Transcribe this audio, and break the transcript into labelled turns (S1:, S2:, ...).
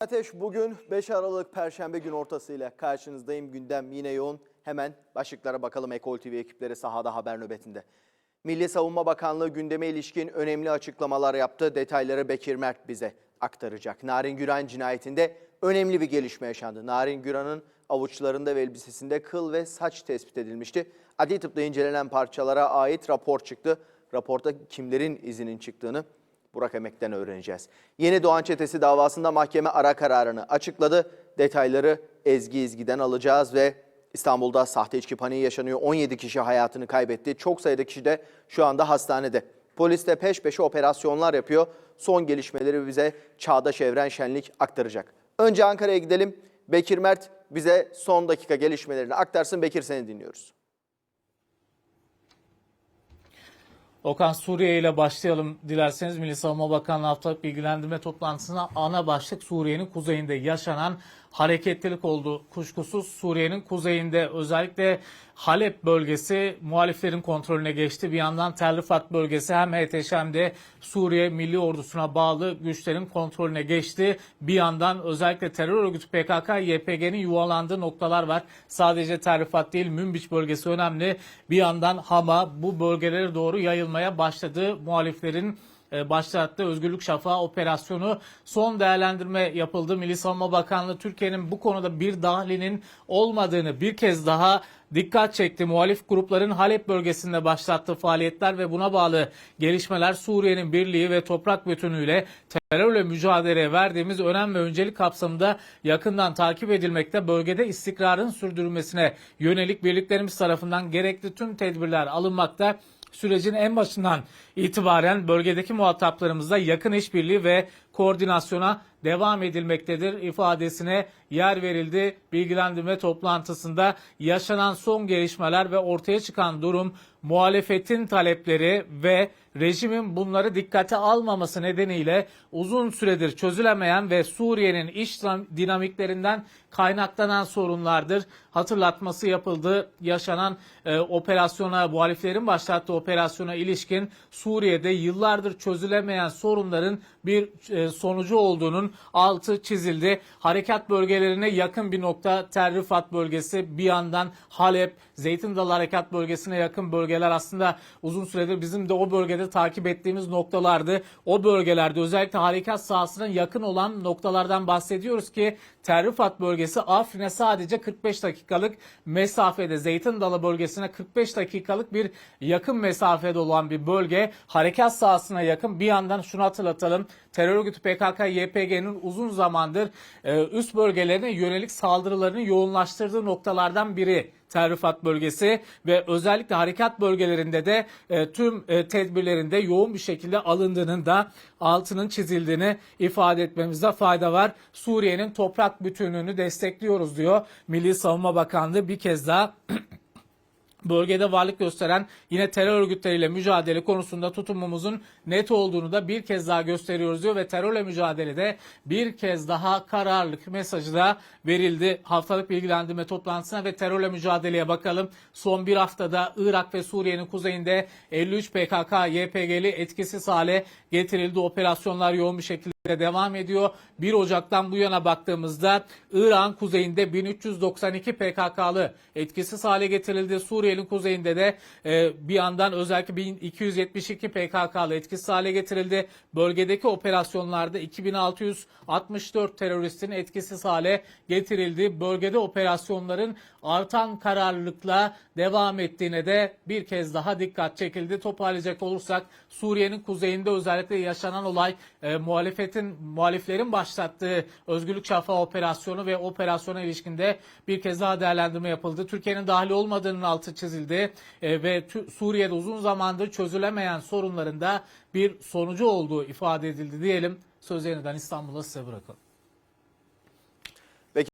S1: Ateş bugün 5 Aralık Perşembe gün ortasıyla karşınızdayım. Gündem yine yoğun. Hemen başlıklara bakalım Ekol TV ekipleri sahada haber nöbetinde. Milli Savunma Bakanlığı gündeme ilişkin önemli açıklamalar yaptı. Detayları Bekir Mert bize aktaracak. Narin Güran cinayetinde önemli bir gelişme yaşandı. Narin Güran'ın avuçlarında ve elbisesinde kıl ve saç tespit edilmişti. Adli tıpta incelenen parçalara ait rapor çıktı. Raporta kimlerin izinin çıktığını Burak Emek'ten öğreneceğiz. Yeni Doğan Çetesi davasında mahkeme ara kararını açıkladı. Detayları Ezgi İzgi'den alacağız ve İstanbul'da sahte içki paniği yaşanıyor. 17 kişi hayatını kaybetti. Çok sayıda kişi de şu anda hastanede. Polis de peş peşe operasyonlar yapıyor. Son gelişmeleri bize Çağdaş Evren Şenlik aktaracak. Önce Ankara'ya gidelim. Bekir Mert bize son dakika gelişmelerini aktarsın. Bekir seni dinliyoruz.
S2: Okan Suriye ile başlayalım dilerseniz. Milli Savunma Bakanlığı haftalık bilgilendirme toplantısına ana başlık Suriye'nin kuzeyinde yaşanan hareketlilik oldu. Kuşkusuz Suriye'nin kuzeyinde özellikle Halep bölgesi muhaliflerin kontrolüne geçti. Bir yandan Tel bölgesi hem HTŞ hem de Suriye Milli Ordusu'na bağlı güçlerin kontrolüne geçti. Bir yandan özellikle terör örgütü PKK, YPG'nin yuvalandığı noktalar var. Sadece Tel değil Münbiç bölgesi önemli. Bir yandan Hama bu bölgelere doğru yayılmaya başladı. Muhaliflerin başlattığı Özgürlük Şafağı operasyonu son değerlendirme yapıldı. Milli Savunma Bakanlığı Türkiye'nin bu konuda bir dahlinin olmadığını bir kez daha dikkat çekti. Muhalif grupların Halep bölgesinde başlattığı faaliyetler ve buna bağlı gelişmeler Suriye'nin birliği ve toprak bütünlüğüyle terörle mücadeleye verdiğimiz önem ve öncelik kapsamında yakından takip edilmekte. Bölgede istikrarın sürdürülmesine yönelik birliklerimiz tarafından gerekli tüm tedbirler alınmakta sürecin en başından itibaren bölgedeki muhataplarımızla yakın işbirliği ve koordinasyona devam edilmektedir ifadesine yer verildi. Bilgilendirme toplantısında yaşanan son gelişmeler ve ortaya çıkan durum muhalefetin talepleri ve rejimin bunları dikkate almaması nedeniyle uzun süredir çözülemeyen ve Suriye'nin iç dinamiklerinden kaynaklanan sorunlardır. Hatırlatması yapıldı. Yaşanan e, operasyona, muhaliflerin başlattığı operasyona ilişkin Suriye'de yıllardır çözülemeyen sorunların bir e, sonucu olduğunun altı çizildi. Harekat bölgelerine yakın bir nokta Tel Rifat bölgesi, bir yandan Halep, Zeytin Dalı Harekat bölgesine yakın bölgeler aslında uzun süredir bizim de o bölgede takip ettiğimiz noktalardı. O bölgelerde özellikle harekat sahasına yakın olan noktalardan bahsediyoruz ki Tel Rifat bölgesi Afrin'e sadece 45 dakikalık mesafede, Zeytin Dalı bölgesine 45 dakikalık bir yakın mesafede olan bir bölge. Harekat sahasına yakın bir yandan şunu hatırlatalım. Terör örgütü PKK, YPG'nin uzun zamandır e, üst bölgelerine yönelik saldırılarını yoğunlaştırdığı noktalardan biri. Tel Rifat bölgesi ve özellikle harekat bölgelerinde de e, tüm e, tedbirlerinde yoğun bir şekilde alındığının da altının çizildiğini ifade etmemizde fayda var. Suriye'nin toprak bütünlüğünü destekliyoruz diyor Milli Savunma Bakanlığı bir kez daha bölgede varlık gösteren yine terör örgütleriyle mücadele konusunda tutumumuzun net olduğunu da bir kez daha gösteriyoruz diyor ve terörle mücadelede bir kez daha kararlılık mesajı da verildi. Haftalık bilgilendirme toplantısına ve terörle mücadeleye bakalım. Son bir haftada Irak ve Suriye'nin kuzeyinde 53 PKK, YPG'li etkisiz hale getirildi. Operasyonlar yoğun bir şekilde devam ediyor. 1 Ocak'tan bu yana baktığımızda İran kuzeyinde 1392 PKK'lı etkisiz hale getirildi. Suriye'nin kuzeyinde de e, bir yandan özellikle 1272 PKK'lı etkisiz hale getirildi. Bölgedeki operasyonlarda 2664 teröristin etkisiz hale getirildi. Bölgede operasyonların artan kararlılıkla devam ettiğine de bir kez daha dikkat çekildi. Toparlayacak olursak Suriye'nin kuzeyinde özellikle yaşanan olay e, muhalefetin muhaliflerin başlattığı Özgürlük Şafağı operasyonu ve operasyona ilişkinde bir kez daha değerlendirme yapıldı. Türkiye'nin dahil olmadığının altı çizildi e, ve Suriye'de uzun zamandır çözülemeyen sorunlarında bir sonucu olduğu ifade edildi diyelim. Söz yeniden İstanbul'a size bırakalım.